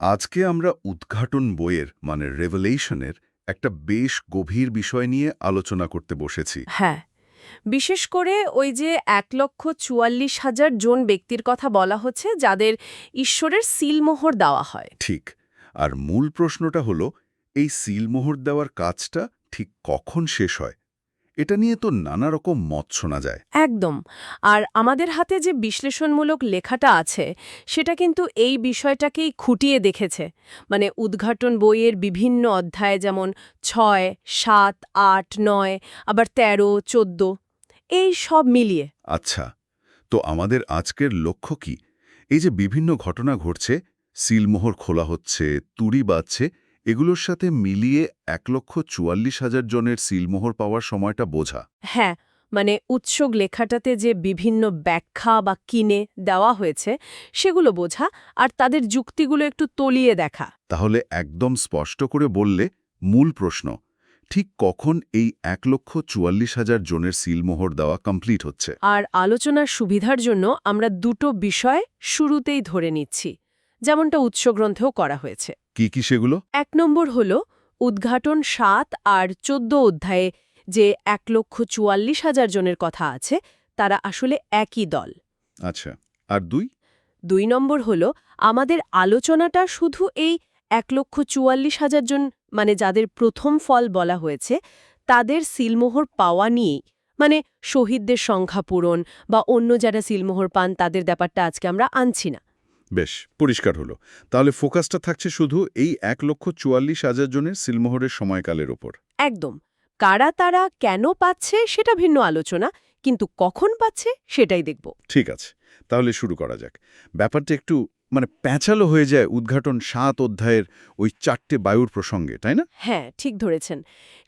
আজকে আমরা উদ্ঘাটন বইয়ের মানে রেভেলেশনের একটা বেশ গভীর বিষয় নিয়ে আলোচনা করতে বসেছি। হ্যাঁ বিশেষ করে ওই যে এক লক্ষ চুয়াল্লিশ হাজার জন ব্যক্তির কথা বলা হচ্ছে যাদের ঈশ্বরের সিলমোহর দেওয়া হয়। ঠিক আর মূল প্রশ্নটা হলো এই সিলমোহর দেওয়ার কাজটা ঠিক কখন শেষ হয়? এটা নিয়ে তো নানা রকম মত শোনা যায়। একদম। আর আমাদের হাতে যে বিশ্লেষণমূলক লেখাটা আছে সেটা কিন্তু এই বিষয়টাকেই খুঁটিয়ে দেখেছে। মানে উদ্ঘাটন বইয়ের বিভিন্ন অধ্যায় যেমন ছয় সাত আট নয় আবার তেরো চোদ্দ এই সব মিলিয়ে। আচ্ছা তো আমাদের আজকের লক্ষ্য কি? এই যে বিভিন্ন ঘটনা ঘটছে সিলমোহর খোলা হচ্ছে তুড়ি বাজছে এগুলোর সাথে মিলিয়ে এক লক্ষ চুয়াল্লিশ হাজার জনের সিলমোহর পাওয়ার সময়টা বোঝা। হ্যাঁ মানে উৎসুক লেখাটাতে যে বিভিন্ন ব্যাখ্যা বা কিনে দেওয়া হয়েছে সেগুলো বোঝা আর তাদের যুক্তিগুলো একটু তলিয়ে দেখা। তাহলে একদম স্পষ্ট করে বললে মূল প্রশ্ন ঠিক কখন এই এক লক্ষ চুয়াল্লিশ হাজার জনের সিলমোহর দেওয়া কমপ্লিট হচ্ছে? আর আলোচনার সুবিধার জন্য আমরা দুটো বিষয় শুরুতেই ধরে নিচ্ছি যেমনটা উৎসগ্রন্থেও করা হয়েছে। কি কি সেগুলো? এক নম্বর হল উদ্ঘাটন সাত আর চোদ্দ অধ্যায়ে যে এক লক্ষ চুয়াল্লিশ হাজার জনের কথা আছে তারা আসলে একই দল। আচ্ছা আর দুই? দুই নম্বর হল আমাদের আলোচনাটা শুধু এই এক লক্ষ চুয়াল্লিশ হাজার জন মানে যাদের প্রথম ফল বলা হয়েছে তাদের সিলমোহর পাওয়া নিয়েই মানে শহীদদের সংখ্যা পূরণ বা অন্য যারা সিলমোহর পান তাদের ব্যাপারটা আজকে আমরা আনছি না। বেশ পরিষ্কার হলো। তাহলে ফোকাসটা থাকছে শুধু এই এক লক্ষ চুয়াল্লিশ হাজার জনের সিলমোহরের সময়কালের ওপর। একদম। কারা তারা কেন পাচ্ছে সেটা ভিন্ন আলোচনা কিন্তু কখন পাচ্ছে সেটাই দেখব। ঠিক আছে তাহলে শুরু করা যাক। ব্যাপারটা একটু মানে প্যাঁচালো হয়ে যায় উদ্ঘাটন সাত অধ্যায়ের ওই চারটে বায়ুর প্রসঙ্গে তাই না? হ্যাঁ ঠিক ধরেছেন।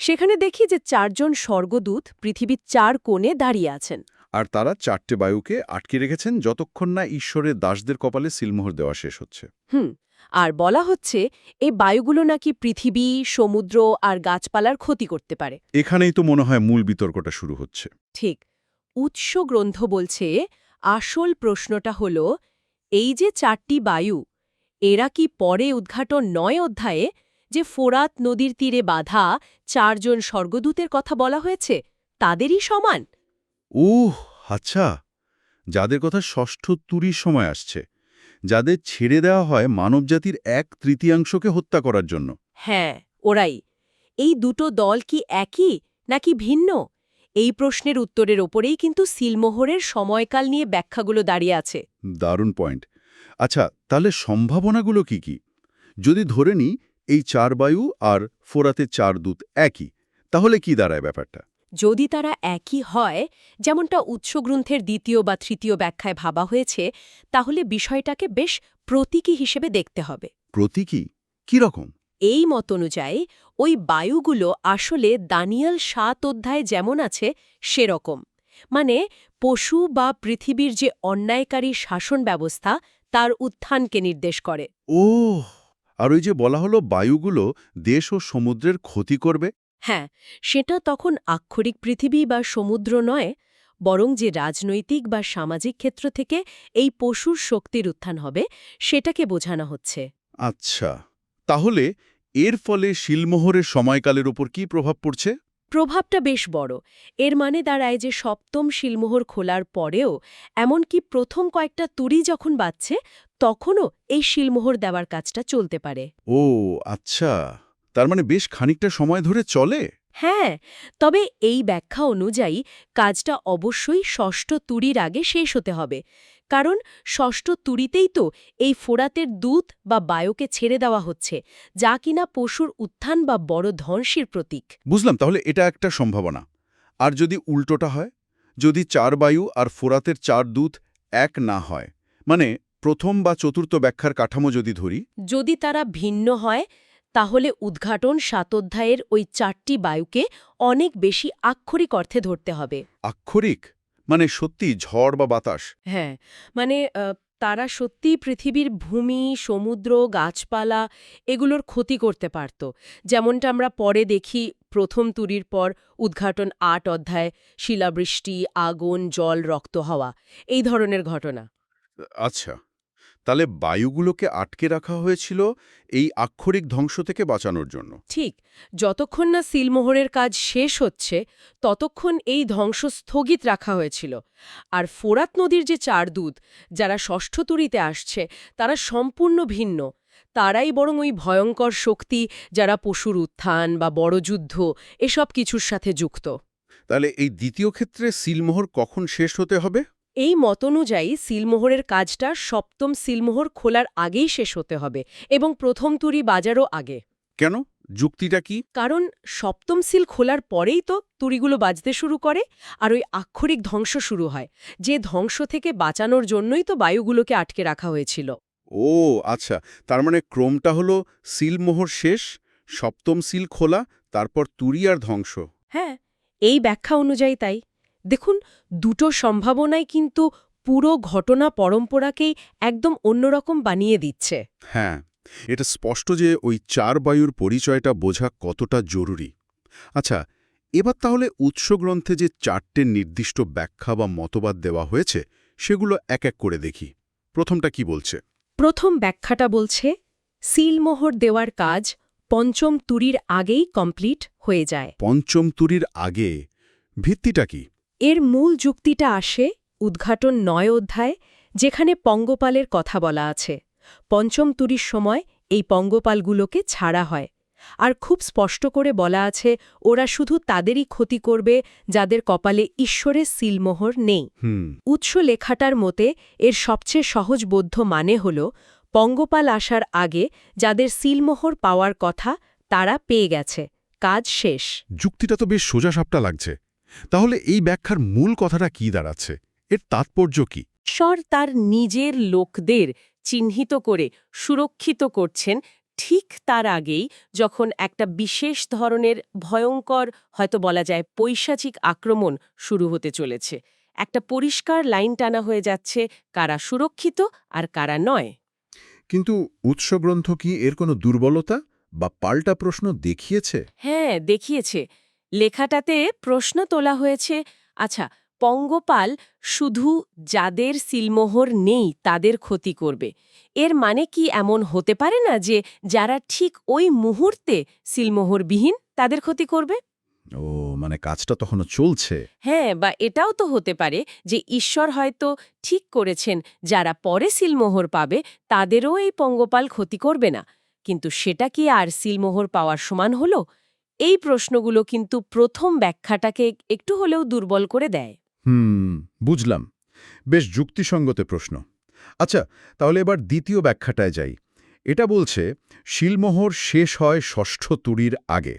সেখানে দেখি যে চারজন স্বর্গদূত পৃথিবীর চার কোণে দাঁড়িয়ে আছেন। আর তারা চারটে বায়ুকে আটকে রেখেছেন যতক্ষণ না ঈশ্বরের দাসদের কপালে সিলমোহর দেওয়া শেষ হচ্ছে। হুম আর বলা হচ্ছে এই বায়ুগুলো নাকি পৃথিবী সমুদ্র আর গাছপালার ক্ষতি করতে পারে। এখানেই তো মনে হয় মূল বিতর্কটা শুরু হচ্ছে। ঠিক উৎস গ্রন্থ বলছে আসল প্রশ্নটা হল এই যে চারটি বায়ু এরা কি পরে উদ্ঘাটন নয় অধ্যায়ে যে ফোরাত নদীর তীরে বাধা চারজন স্বর্গদূতের কথা বলা হয়েছে তাদেরই সমান? উহ আচ্ছা। যাদের কথা ষষ্ঠ তুরির সময় আসছে যাদের ছেড়ে দেওয়া হয় মানবজাতির এক তৃতীয়াংশকে হত্যা করার জন্য। হ্যাঁ ওরাই। এই দুটো দল কি একই নাকি ভিন্ন? এই প্রশ্নের উত্তরের ওপরেই কিন্তু সিলমোহরের সময়কাল নিয়ে ব্যাখ্যাগুলো দাঁড়িয়ে আছে। দারুণ পয়েন্ট। আচ্ছা তাহলে সম্ভাবনাগুলো কি কি? যদি ধরে নিই এই চার বায়ু আর ফোরাতে চার দূত একই তাহলে কি দাঁড়ায় ব্যাপারটা? যদি তারা একই হয় যেমনটা উৎসগ্রন্থের দ্বিতীয় বা তৃতীয় ব্যাখ্যায় ভাবা হয়েছে তাহলে বিষয়টাকে বেশ প্রতীকী হিসেবে দেখতে হবে। প্রতীকী? কি রকম? এই মত অনুযায়ী ওই বায়ুগুলো আসলে দানিয়াল সাত অধ্যায় যেমন আছে সেরকম। মানে পশু বা পৃথিবীর যে অন্যায়কারী শাসন ব্যবস্থা তার উত্থানকে নির্দেশ করে। ও আর ওই যে বলা হলো বায়ুগুলো দেশ ও সমুদ্রের ক্ষতি করবে? হ্যাঁ সেটা তখন আক্ষরিক পৃথিবী বা সমুদ্র নয় বরং যে রাজনৈতিক বা সামাজিক ক্ষেত্র থেকে এই পশুর শক্তির উত্থান হবে সেটাকে বোঝানো হচ্ছে। আচ্ছা তাহলে এর ফলে শিলমোহরের সময়কালের উপর কি প্রভাব পড়ছে? প্রভাবটা বেশ বড়। এর মানে দাঁড়ায় যে সপ্তম শিলমোহর খোলার পরেও এমনকি প্রথম কয়েকটা তুরি যখন বাজছে তখনও এই শিলমোহর দেওয়ার কাজটা চলতে পারে। ও আচ্ছা। তার মানে বেশ খানিকটা সময় ধরে চলে? হ্যাঁ তবে এই ব্যাখ্যা অনুযায়ী কাজটা অবশ্যই ষষ্ঠ তুরির আগে শেষ হতে হবে। কারণ ষষ্ঠ তুরিতেই তো এই ফোরাতের দূত বা বায়ুকে ছেড়ে দেওয়া হচ্ছে যা কিনা পশুর উত্থান বা বড় ধ্বংসের প্রতীক। বুঝলাম তাহলে এটা একটা সম্ভাবনা। আর যদি উল্টোটা হয়? যদি চার বায়ু আর ফোরাতের চার দূত এক না হয়? মানে প্রথম বা চতুর্থ ব্যাখ্যার কাঠামো যদি ধরি? যদি তারা ভিন্ন হয় তাহলে উদ্ঘাটন সাতোধ্যায়ের ওই চারটি বায়ুকে অনেক বেশি আক্ষরিক অর্থে ধরতে হবে। আক্ষরিক? মানে সত্যি ঝড় বা বাতাস? হ্যাঁ মানে তারা সত্যিই পৃথিবীর ভূমি সমুদ্র গাছপালা এগুলোর ক্ষতি করতে পারত। যেমনটা আমরা পরে দেখি প্রথম তুরির পর উদ্ঘাটন আট অধ্যায় শিলাবৃষ্টি আগুন জল রক্ত হওয়া এই ধরনের ঘটনা। আচ্ছা। তাহলে বায়ুগুলোকে আটকে রাখা হয়েছিল এই আক্ষরিক ধ্বংস থেকে বাঁচানোর জন্য। ঠিক যতক্ষণ না সিলমোহরের কাজ শেষ হচ্ছে ততক্ষণ এই ধ্বংস স্থগিত রাখা হয়েছিল। আর ফোরাত নদীর যে চার দূত যারা ষষ্ঠ তুরিতে আসছে তারা সম্পূর্ণ ভিন্ন। তারাই বরং ওই ভয়ঙ্কর শক্তি যারা পশুর উত্থান বা বড় যুদ্ধ এসব কিছুর সাথে যুক্ত। তাহলে এই দ্বিতীয় ক্ষেত্রে সিলমোহর কখন শেষ হতে হবে? এই মত অনুযায়ী সিলমোহরের কাজটা সপ্তম সিলমোহর খোলার আগেই শেষ হতে হবে এবং প্রথম তুরি বাজারও আগে। কেন? যুক্তিটা কি? কারণ সপ্তম সিল খোলার পরেই তো তুড়িগুলো বাজতে শুরু করে আর ওই আক্ষরিক ধ্বংস শুরু হয়। যে ধ্বংস থেকে বাঁচানোর জন্যই তো বায়ুগুলোকে আটকে রাখা হয়েছিল। ও আচ্ছা। তার মানে ক্রমটা হলো সিলমোহর শেষ সপ্তম সিল খোলা তারপর তুরি আর ধ্বংস। হ্যাঁ এই ব্যাখ্যা অনুযায়ী তাই। দেখুন দুটো সম্ভাবনাই কিন্তু পুরো ঘটনা পরম্পরাকেই একদম অন্যরকম বানিয়ে দিচ্ছে। হ্যাঁ এটা স্পষ্ট যে ওই চার বায়ুর পরিচয়টা বোঝা কতটা জরুরি। আচ্ছা এবার তাহলে উৎসগ্রন্থে যে চারটে নির্দিষ্ট ব্যাখ্যা বা মতবাদ দেওয়া হয়েছে সেগুলো এক এক করে দেখি। প্রথমটা কি বলছে? প্রথম ব্যাখ্যাটা বলছে সিলমোহর দেওয়ার কাজ পঞ্চম তুরির আগেই কমপ্লিট হয়ে যায়। পঞ্চম তুরির আগে ভিত্তিটা কি? এর মূল যুক্তিটা আসে উদ্ঘাটন নয় অধ্যায় যেখানে পঙ্গপালের কথা বলা আছে। পঞ্চম তুরির সময় এই পঙ্গপালগুলোকে ছাড়া হয়। আর খুব স্পষ্ট করে বলা আছে ওরা শুধু তাদেরই ক্ষতি করবে যাদের কপালে ঈশ্বরের সিলমোহর নেই। উৎস লেখাটার মতে এর সবচেয়ে সহজবোধ্য মানে হল পঙ্গপাল আসার আগে যাদের সিলমোহর পাওয়ার কথা তারা পেয়ে গেছে। কাজ শেষ। যুক্তিটা তো বেশ সোজাসাপটা লাগছে। তাহলে এই ব্যাখ্যার মূল কথাটা কি দাঁড়াচ্ছে? এর তাৎপর্য কি? ঈশ্বর তার নিজের লোকদের চিহ্নিত করে সুরক্ষিত করছেন ঠিক তার আগেই যখন একটা বিশেষ ধরনের ভয়ঙ্কর হয়তো বলা যায় পৈশাচিক আক্রমণ শুরু হতে চলেছে। একটা পরিষ্কার লাইন টানা হয়ে যাচ্ছে কারা সুরক্ষিত আর কারা নয়। কিন্তু উৎসগ্রন্থ কি এর কোনো দুর্বলতা বা পাল্টা প্রশ্ন দেখিয়েছে? হ্যাঁ দেখিয়েছে। লেখাটাতে প্রশ্ন তোলা হয়েছে আচ্ছা পঙ্গপাল শুধু যাদের সিলমোহর নেই তাদের ক্ষতি করবে। এর মানে কি এমন হতে পারে না যে যারা ঠিক ওই মুহূর্তে সিলমোহরবিহীন তাদের ক্ষতি করবে? ও মানে কাজটা তখনও চলছে। হ্যাঁ বা এটাও তো হতে পারে যে ঈশ্বর হয়তো ঠিক করেছেন যারা পরে সিলমোহর পাবে তাদেরও এই পঙ্গপাল ক্ষতি করবে না। কিন্তু সেটা কি আর সিলমোহর পাওয়ার সমান হলো? এই প্রশ্নগুলো কিন্তু প্রথম ব্যাখ্যাটাকে একটু হলেও দুর্বল করে দেয়। হুম, বুঝলাম। বেশ যুক্তিসঙ্গত প্রশ্ন। আচ্ছা তাহলে এবার দ্বিতীয় ব্যাখ্যাটায় যাই। এটা বলছে, শিলমোহর শেষ হয় ষষ্ঠ তুরির আগে।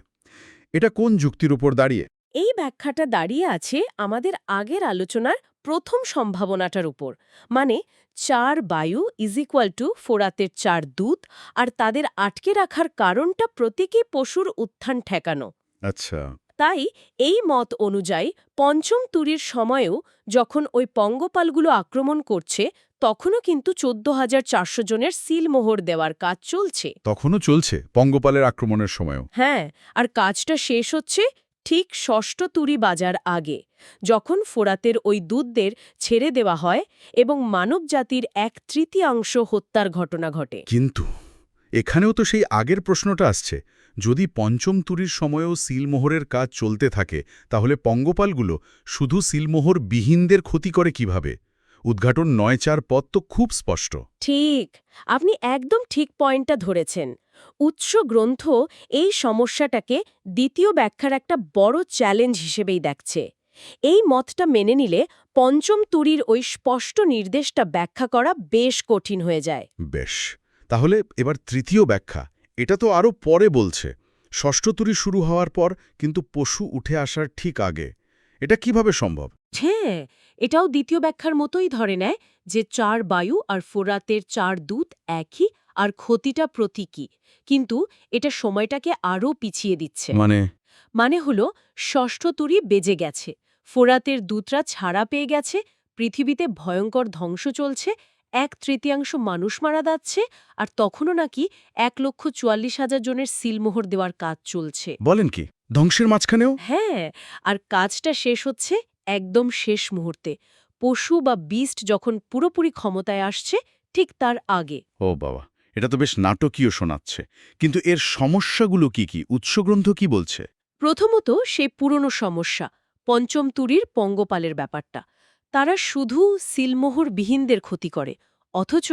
এটা কোন যুক্তির উপর দাঁড়িয়ে? এই ব্যাখ্যাটা দাঁড়িয়ে আছে আমাদের আগের আলোচনার প্রথম সম্ভাবনাটার উপর। মানে চার বায়ু ইজ ইকুয়াল টু ফোরাতের চার দূত আর তাদের আটকে রাখার কারণটা প্রতীকী পশুর উত্থান ঠেকানো। আচ্ছা। তাই এই মত অনুযায়ী পঞ্চম তুরির সময়েও যখন ওই পঙ্গপালগুলো আক্রমণ করছে তখনও কিন্তু চোদ্দ হাজার চারশো জনের সিলমোহর দেওয়ার কাজ চলছে। তখনও চলছে পঙ্গপালের আক্রমণের সময়ও? হ্যাঁ আর কাজটা শেষ হচ্ছে ঠিক ষষ্ঠ তুরি বাজার আগে যখন ফোরাতের ওই দুধদের ছেড়ে দেওয়া হয় এবং মানবজাতির এক তৃতীয়াংশ হত্যার ঘটনা ঘটে। কিন্তু এখানেও তো সেই আগের প্রশ্নটা আসছে। যদি পঞ্চম তুরির সময়েও সিলমোহরের কাজ চলতে থাকে তাহলে পঙ্গপালগুলো শুধু সিলমোহর বিহীনদের ক্ষতি করে কীভাবে? উদ্ঘাটন নয় চার পদ তো খুব স্পষ্ট। ঠিক আপনি একদম ঠিক পয়েন্টটা ধরেছেন। উৎস গ্রন্থ এই সমস্যাটাকে দ্বিতীয় ব্যাখ্যার একটা বড় চ্যালেঞ্জ হিসেবেই দেখছে। এই মতটা মেনে নিলে পঞ্চম তুরির ওই স্পষ্ট নির্দেশটা ব্যাখ্যা করা বেশ কঠিন হয়ে যায়। বেশ তাহলে এবার তৃতীয় ব্যাখ্যা এটা তো আরও পরে বলছে। ষষ্ঠ তুরি শুরু হওয়ার পর কিন্তু পশু উঠে আসার ঠিক আগে। এটা কীভাবে সম্ভব? হ্যাঁ এটাও দ্বিতীয় ব্যাখ্যার মতোই ধরে নেয় যে চার বায়ু আর ফোরাতের চার দূত একই আর ক্ষতিটা প্রতীকী। কিন্তু এটা সময়টাকে আরও পিছিয়ে দিচ্ছে। মানে? মানে হলো ষষ্ঠ তুরি বেজে গেছে। ফোরাতের দূতরা ছাড়া পেয়ে গেছে পৃথিবীতে ভয়ঙ্কর ধ্বংস চলছে এক তৃতীয়াংশ মানুষ মারা যাচ্ছে আর তখনও নাকি এক লক্ষ চুয়াল্লিশ হাজার জনের সিলমোহর দেওয়ার কাজ চলছে। বলেন কি ধ্বংসের মাঝখানেও? হ্যাঁ আর কাজটা শেষ হচ্ছে একদম শেষ মুহূর্তে। পশু বা বিস্ট যখন পুরোপুরি ক্ষমতায় আসছে ঠিক তার আগে। ও বাবা। এটা তো বেশ নাটকীয় শোনাচ্ছে। কিন্তু এর সমস্যাগুলো কি কি? উৎসগ্রন্থ কি বলছে? প্রথমত সেই পুরনো সমস্যা পঞ্চম তুরির পঙ্গপালের ব্যাপারটা। তারা শুধু সিলমোহর বিহীনদের ক্ষতি করে অথচ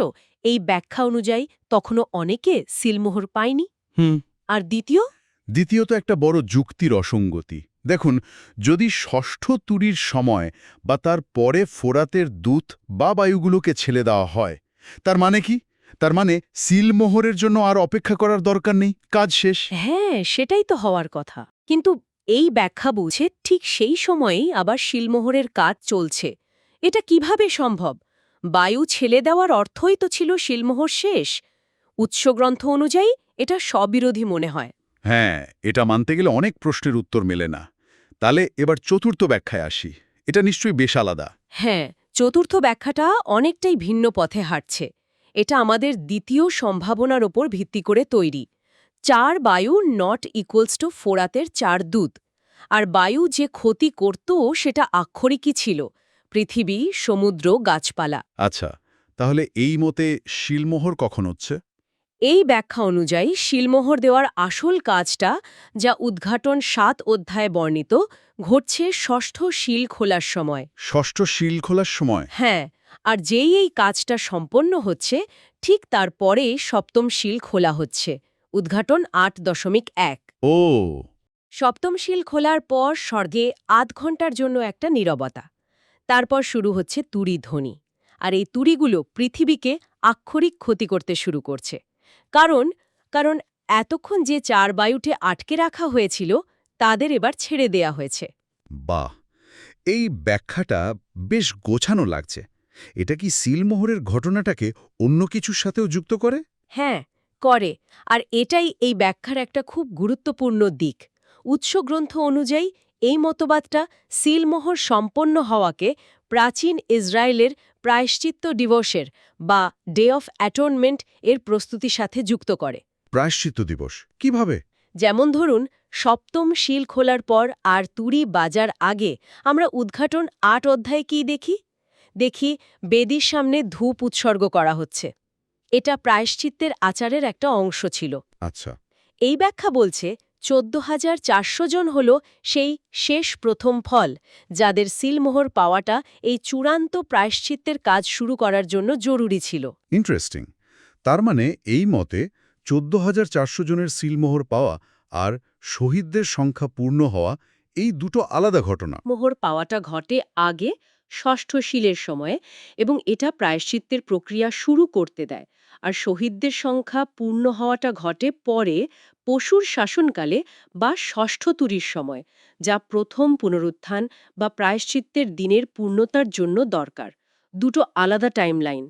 এই ব্যাখ্যা অনুযায়ী তখনও অনেকে সিলমোহর পায়নি। হুম। আর দ্বিতীয়? দ্বিতীয়ত একটা বড় যুক্তির অসঙ্গতি। দেখুন যদি ষষ্ঠ তুরির সময় বা তার পরে ফোরাতের দূত বা বায়ুগুলোকে ছেলে দেওয়া হয় তার মানে কি? তার মানে সিলমোহরের জন্য আর অপেক্ষা করার দরকার নেই কাজ শেষ। হ্যাঁ সেটাই তো হওয়ার কথা। কিন্তু এই ব্যাখ্যা বুঝে ঠিক সেই সময়েই আবার শিলমোহরের কাজ চলছে। এটা কীভাবে সম্ভব? বায়ু ছেলে দেওয়ার অর্থই তো ছিল শিলমোহর শেষ। উৎসগ্রন্থ অনুযায়ী এটা স্ববিরোধী মনে হয়। হ্যাঁ এটা মানতে গেলে অনেক প্রশ্নের উত্তর মেলে না। তাহলে এবার চতুর্থ ব্যাখ্যায় আসি। এটা নিশ্চয়ই বেশ আলাদা। হ্যাঁ চতুর্থ ব্যাখ্যাটা অনেকটাই ভিন্ন পথে হাঁটছে। এটা আমাদের দ্বিতীয় সম্ভাবনার ওপর ভিত্তি করে তৈরি। চার বায়ু নট ইকুয়ালস টু ফোরাতের চার দূত। আর বায়ু যে ক্ষতি করত সেটা আক্ষরিকই ছিল পৃথিবী সমুদ্র গাছপালা। আচ্ছা তাহলে এই মতে শিলমোহর কখন হচ্ছে? এই ব্যাখ্যা অনুযায়ী শিলমোহর দেওয়ার আসল কাজটা যা উদ্ঘাটন সাত অধ্যায়ে বর্ণিত ঘটছে ষষ্ঠ শিল খোলার সময়। ষষ্ঠ শিল খোলার সময়? হ্যাঁ আর যেই এই কাজটা সম্পন্ন হচ্ছে ঠিক তারপরে সপ্তম শিল খোলা হচ্ছে। উদ্ঘাটন আট দশমিক এক। ও। সপ্তম শিল খোলার পর স্বর্গে আধ ঘণ্টার জন্য একটা নীরবতা। তারপর শুরু হচ্ছে তুরি ধ্বনি। আর এই তুরিগুলো পৃথিবীকে আক্ষরিক ক্ষতি করতে শুরু করছে। কারণ কারণ এতক্ষণ যে চার বায়ুটে আটকে রাখা হয়েছিল তাদের এবার ছেড়ে দেয়া হয়েছে। বাহ! এই ব্যাখ্যাটা বেশ গোছানো লাগছে। এটা কি সিলমোহরের ঘটনাটাকে অন্য কিছুর সাথেও যুক্ত করে? হ্যাঁ করে। আর এটাই এই ব্যাখ্যার একটা খুব গুরুত্বপূর্ণ দিক। উৎসগ্রন্থ অনুযায়ী এই মতবাদটা সিলমোহর সম্পন্ন হওয়াকে প্রাচীন ইসরায়েলের প্রায়শ্চিত্ত দিবসের বা ডে অফ অ্যাটনমেন্ট এর প্রস্তুতির সাথে যুক্ত করে। প্রায়শ্চিত্ত দিবস? কীভাবে? যেমন ধরুন সপ্তম শিল খোলার পর আর তুরি বাজার আগে আমরা উদ্ঘাটন আট অধ্যায়ে কি দেখি? দেখি বেদির সামনে ধূপ উৎসর্গ করা হচ্ছে। এটা প্রায়শ্চিত্তের আচারের একটা অংশ ছিল। আচ্ছা। এই ব্যাখ্যা বলছে চোদ্দ হাজার চারশো জন হল সেই শেষ প্রথম ফল যাদের সিলমোহর পাওয়াটা এই চূড়ান্ত প্রায়শ্চিত্তের কাজ শুরু করার জন্য জরুরি ছিল। ইন্টারেস্টিং। তার মানে এই মতে চোদ্দ হাজার চারশো জনের সিলমোহর পাওয়া আর শহীদদের সংখ্যা পূর্ণ হওয়া এই দুটো আলাদা ঘটনা। মোহর পাওয়াটা ঘটে আগে ষষ্ঠ শিলের সময়ে এবং এটা প্রায়শ্চিত্তের প্রক্রিয়া শুরু করতে দেয়। আর শহীদদের সংখ্যা পূর্ণ হওয়াটা ঘটে পরে পশুর শাসনকালে বা ষষ্ঠ তুরির সময় যা প্রথম পুনরুত্থান বা প্রায়শ্চিত্তের দিনের পূর্ণতার জন্য দরকার। দুটো আলাদা টাইমলাইন।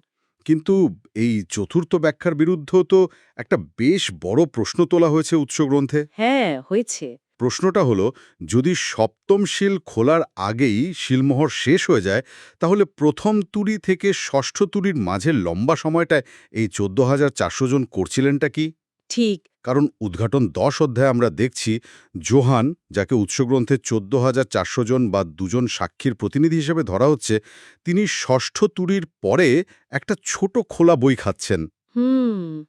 কিন্তু এই চতুর্থ ব্যাখ্যার বিরুদ্ধ তো একটা বেশ বড় প্রশ্ন তোলা হয়েছে উৎসগ্রন্থে। হ্যাঁ হয়েছে। প্রশ্নটা হলো যদি সপ্তম শিল খোলার আগেই শিলমোহর শেষ হয়ে যায় তাহলে প্রথম তুরি থেকে ষষ্ঠ তুরির মাঝের লম্বা সময়টায় এই চোদ্দ হাজার চারশো জন করছিলেনটা কি? ঠিক। কারণ উদ্ঘাটন দশ অধ্যায়ে আমরা দেখছি জোহান যাকে উৎসগ্রন্থে চোদ্দ হাজার চারশো জন বা দুজন সাক্ষীর প্রতিনিধি হিসেবে ধরা হচ্ছে তিনি ষষ্ঠ তুরির পরে একটা ছোট খোলা বই খাচ্ছেন।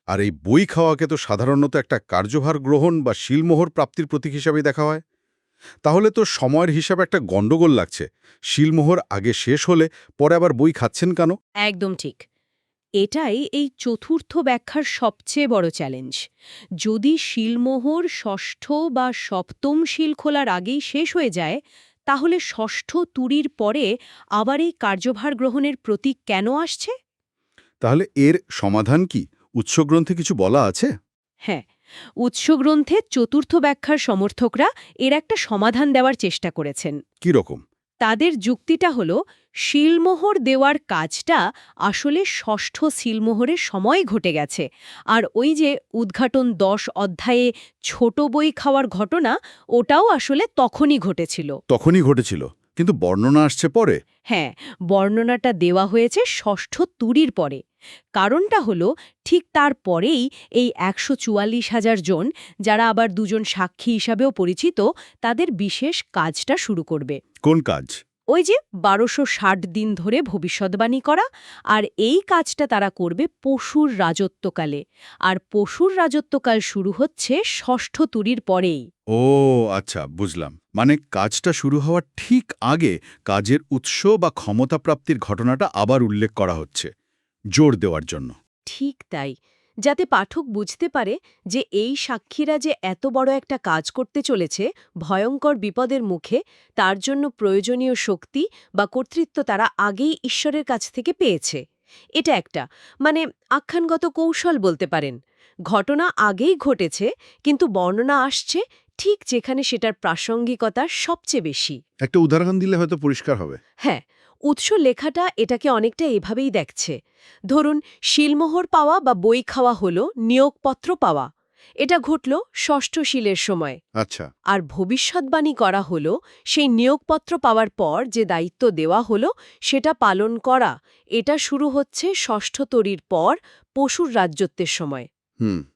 আর এই বই খাওয়াকে তো সাধারণত একটা কার্যভার গ্রহণ বা শিলমোহর প্রাপ্তির প্রতীক হিসাবেই দেখা হয়। তাহলে তো সময়ের হিসাবে একটা গণ্ডগোল লাগছে। শিলমোহর আগে শেষ হলে পরে আবার বই খাচ্ছেন কেন? একদম ঠিক। এটাই এই চতুর্থ ব্যাখ্যার সবচেয়ে বড় চ্যালেঞ্জ যদি শিলমোহর ষষ্ঠ বা সপ্তম শিল খোলার আগেই শেষ হয়ে যায় তাহলে ষষ্ঠ তুরির পরে আবার এই কার্যভার গ্রহণের প্রতীক কেন আসছে? তাহলে এর সমাধান কি? উৎসগ্রন্থে কিছু বলা আছে? হ্যাঁ উৎসগ্রন্থে চতুর্থ ব্যাখ্যার সমর্থকরা এর একটা সমাধান দেওয়ার চেষ্টা করেছেন। কি রকম? তাদের যুক্তিটা হল শিলমোহর দেওয়ার কাজটা আসলে ষষ্ঠ শিলমোহরের সময় ঘটে গেছে। আর ওই যে উদ্ঘাটন দশ অধ্যায়ে ছোট বই খাওয়ার ঘটনা ওটাও আসলে তখনই ঘটেছিল। তখনই ঘটেছিল কিন্তু বর্ণনা আসছে পরে। হ্যাঁ বর্ণনাটা দেওয়া হয়েছে ষষ্ঠ তুরির পরে। কারণটা হলো, ঠিক তার পরেই এই একশো চুয়াল্লিশ হাজার জন, যারা আবার দুজন সাক্ষী হিসাবেও পরিচিত, তাদের বিশেষ কাজটা শুরু করবে। কোন কাজ? ওই যে বারোশো ষাট দিন ধরে ভবিষ্যৎবাণী করা আর এই কাজটা তারা করবে পশুর রাজত্বকালে। আর পশুর রাজত্বকাল শুরু হচ্ছে ষষ্ঠ তুরির পরেই। ও আচ্ছা বুঝলাম। মানে কাজটা শুরু হওয়ার ঠিক আগে কাজের উৎস বা ক্ষমতা প্রাপ্তির ঘটনাটা আবার উল্লেখ করা হচ্ছে জোর দেওয়ার জন্য। ঠিক তাই। যাতে পাঠক বুঝতে পারে যে এই সাক্ষীরা যে এত বড় একটা কাজ করতে চলেছে ভয়ঙ্কর বিপদের মুখে তার জন্য প্রয়োজনীয় শক্তি বা কর্তৃত্ব তারা আগেই ঈশ্বরের কাছ থেকে পেয়েছে। এটা একটা মানে আখ্যানগত কৌশল বলতে পারেন। ঘটনা আগেই ঘটেছে কিন্তু বর্ণনা আসছে ঠিক যেখানে সেটার প্রাসঙ্গিকতা সবচেয়ে বেশি। একটা উদাহরণ দিলে হয়তো পরিষ্কার হবে। হ্যাঁ উৎস লেখাটা এটাকে অনেকটা এভাবেই দেখছে। ধরুন শিলমোহর পাওয়া বা বই খাওয়া হলো নিয়োগপত্র পাওয়া। এটা ঘটল ষষ্ঠ শিলের সময়। আচ্ছা। আর ভবিষ্যৎবাণী করা হলো সেই নিয়োগপত্র পাওয়ার পর যে দায়িত্ব দেওয়া হলো সেটা পালন করা। এটা শুরু হচ্ছে ষষ্ঠ তরীর পর পশুর রাজ্যত্বের সময়।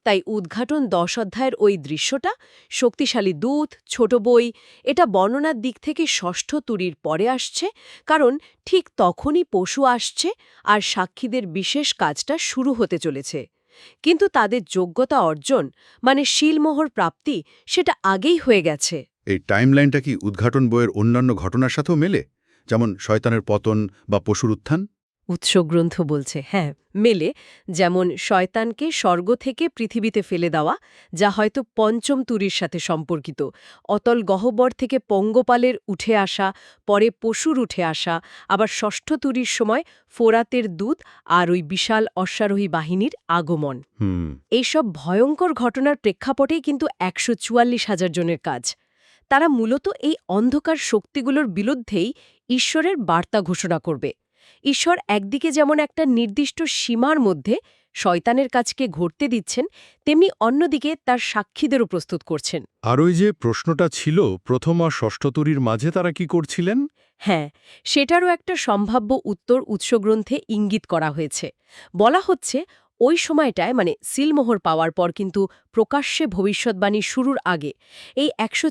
তাই উদ্ঘাটন দশ অধ্যায়ের ওই দৃশ্যটা শক্তিশালী দূত ছোট বই এটা বর্ণনার দিক থেকে ষষ্ঠ তুরির পরে আসছে কারণ ঠিক তখনই পশু আসছে আর সাক্ষীদের বিশেষ কাজটা শুরু হতে চলেছে। কিন্তু তাদের যোগ্যতা অর্জন মানে শিলমোহর প্রাপ্তি সেটা আগেই হয়ে গেছে। এই টাইমলাইনটা কি উদ্ঘাটন বইয়ের অন্যান্য ঘটনার সাথেও মেলে? যেমন শয়তানের পতন বা পশুর উত্থান? উৎসগ্রন্থ বলছে হ্যাঁ মেলে যেমন শয়তানকে স্বর্গ থেকে পৃথিবীতে ফেলে দেওয়া যা হয়তো পঞ্চম তুরির সাথে সম্পর্কিত অতল গহ্বর থেকে পঙ্গপালের উঠে আসা পরে পশুর উঠে আসা আবার ষষ্ঠ তুরির সময় ফোরাতের দূত আর ওই বিশাল অশ্বারোহী বাহিনীর আগমন। হুম। এইসব ভয়ঙ্কর ঘটনার প্রেক্ষাপটেই কিন্তু একশো চুয়াল্লিশ হাজার জনের কাজ। তারা মূলত এই অন্ধকার শক্তিগুলোর বিরুদ্ধেই ঈশ্বরের বার্তা ঘোষণা করবে। ঈশ্বর একদিকে যেমন একটা নির্দিষ্ট সীমার মধ্যে শয়তানের কাজকে ঘটতে দিচ্ছেন তেমনি অন্যদিকে তার সাক্ষীদেরও প্রস্তুত করছেন। আর ওই যে প্রশ্নটা ছিল প্রথম আর ষষ্ঠতরীর মাঝে তারা কি করছিলেন? হ্যাঁ সেটারও একটা সম্ভাব্য উত্তর উৎসগ্রন্থে ইঙ্গিত করা হয়েছে। বলা হচ্ছে ওই সময়টায় মানে সিলমোহর পাওয়ার পর কিন্তু প্রকাশ্যে ভবিষ্যৎবাণী শুরুর আগে এই একশো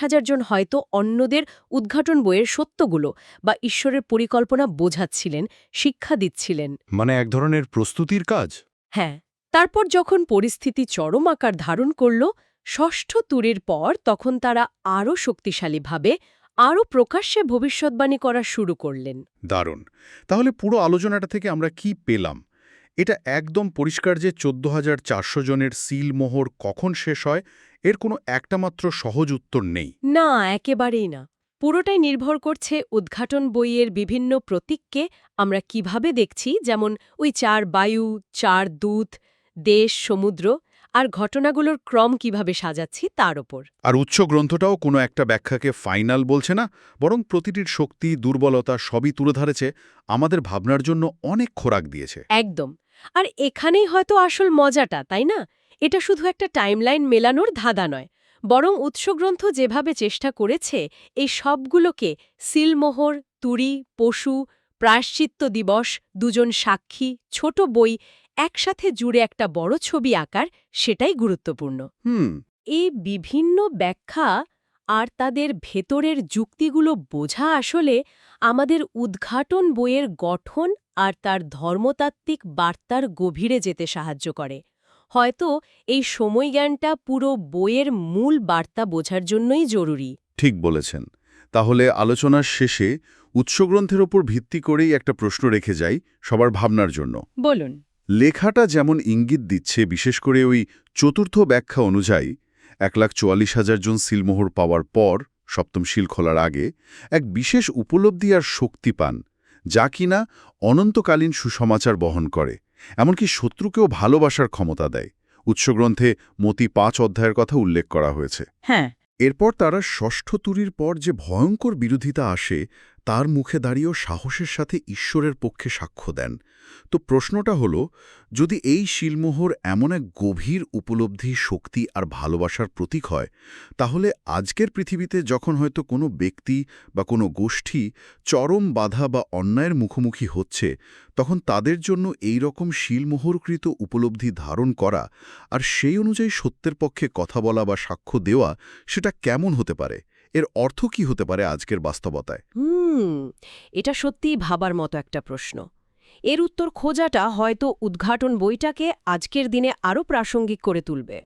হাজার জন হয়তো অন্যদের উদ্ঘাটন বইয়ের সত্যগুলো বা ঈশ্বরের পরিকল্পনা বোঝাচ্ছিলেন শিক্ষা দিচ্ছিলেন। মানে এক ধরনের প্রস্তুতির কাজ? হ্যাঁ তারপর যখন পরিস্থিতি চরম আকার ধারণ করল ষষ্ঠ তুরের পর তখন তারা আরও শক্তিশালীভাবে আরও প্রকাশ্যে ভবিষ্যৎবাণী করা শুরু করলেন। দারুণ। তাহলে পুরো আলোচনাটা থেকে আমরা কি পেলাম? এটা একদম পরিষ্কার যে চোদ্দ হাজার চারশো জনের সিল মোহর কখন শেষ হয় এর কোনো একটা মাত্র সহজ উত্তর নেই। না একেবারেই না। পুরোটাই নির্ভর করছে উদ্ঘাটন বইয়ের বিভিন্ন প্রতীককে আমরা কীভাবে দেখছি যেমন ওই চার বায়ু চার দূত দেশ সমুদ্র আর ঘটনাগুলোর ক্রম কীভাবে সাজাচ্ছি তার ওপর। আর উচ্চ গ্রন্থটাও কোনো একটা ব্যাখ্যাকে ফাইনাল বলছে না বরং প্রতিটির শক্তি দুর্বলতা সবই তুলে ধরেছে আমাদের ভাবনার জন্য অনেক খোরাক দিয়েছে। একদম। আর এখানেই হয়তো আসল মজাটা তাই না? এটা শুধু একটা টাইমলাইন মেলানোর ধাঁধা নয় বরং উৎসগ্রন্থ যেভাবে চেষ্টা করেছে এই সবগুলোকে সিলমোহর তুরি পশু প্রায়শ্চিত্ত দিবস দুজন সাক্ষী ছোট বই একসাথে জুড়ে একটা বড় ছবি আকার সেটাই গুরুত্বপূর্ণ। হুম। এই বিভিন্ন ব্যাখ্যা আর তাদের ভেতরের যুক্তিগুলো বোঝা আসলে আমাদের উদ্ঘাটন বইয়ের গঠন আর তার ধর্মতাত্ত্বিক বার্তার গভীরে যেতে সাহায্য করে। হয়তো এই সময়জ্ঞানটা পুরো বইয়ের মূল বার্তা বোঝার জন্যই জরুরি। ঠিক বলেছেন। তাহলে আলোচনার শেষে উৎসগ্রন্থের ওপর ভিত্তি করেই একটা প্রশ্ন রেখে যাই সবার ভাবনার জন্য। বলুন। লেখাটা যেমন ইঙ্গিত দিচ্ছে বিশেষ করে ওই চতুর্থ ব্যাখ্যা অনুযায়ী এক লাখ চুয়াল্লিশ হাজার জন সিলমোহর পাওয়ার পর সপ্তম শিল খোলার আগে এক বিশেষ উপলব্ধি আর শক্তি পান যা কিনা অনন্তকালীন সুসমাচার বহন করে এমনকি শত্রুকেও ভালোবাসার ক্ষমতা দেয়। উৎসগ্রন্থে মতি পাঁচ অধ্যায়ের কথা উল্লেখ করা হয়েছে। হ্যাঁ। এরপর তারা ষষ্ঠ তুরির পর যে ভয়ঙ্কর বিরোধিতা আসে তার মুখে দাঁড়িয়েও সাহসের সাথে ঈশ্বরের পক্ষে সাক্ষ্য দেন। তো প্রশ্নটা হলো, যদি এই শিলমোহর এমন এক গভীর উপলব্ধি, শক্তি আর ভালোবাসার প্রতীক হয়, তাহলে আজকের পৃথিবীতে যখন হয়তো কোনো ব্যক্তি বা কোনো গোষ্ঠী চরম বাধা বা অন্যায়ের মুখোমুখি হচ্ছে, তখন তাদের জন্য এই রকম শিলমোহরকৃত উপলব্ধি ধারণ করা আর সেই অনুযায়ী সত্যের পক্ষে কথা বলা বা সাক্ষ্য দেওয়া, সেটা কেমন হতে পারে? এর অর্থ কি হতে পারে আজকের বাস্তবতায়? হুম, এটা সত্যিই ভাবার মতো একটা প্রশ্ন। এর উত্তর খোঁজাটা হয়তো উদ্ঘাটন বইটাকে আজকের দিনে আরও প্রাসঙ্গিক করে তুলবে।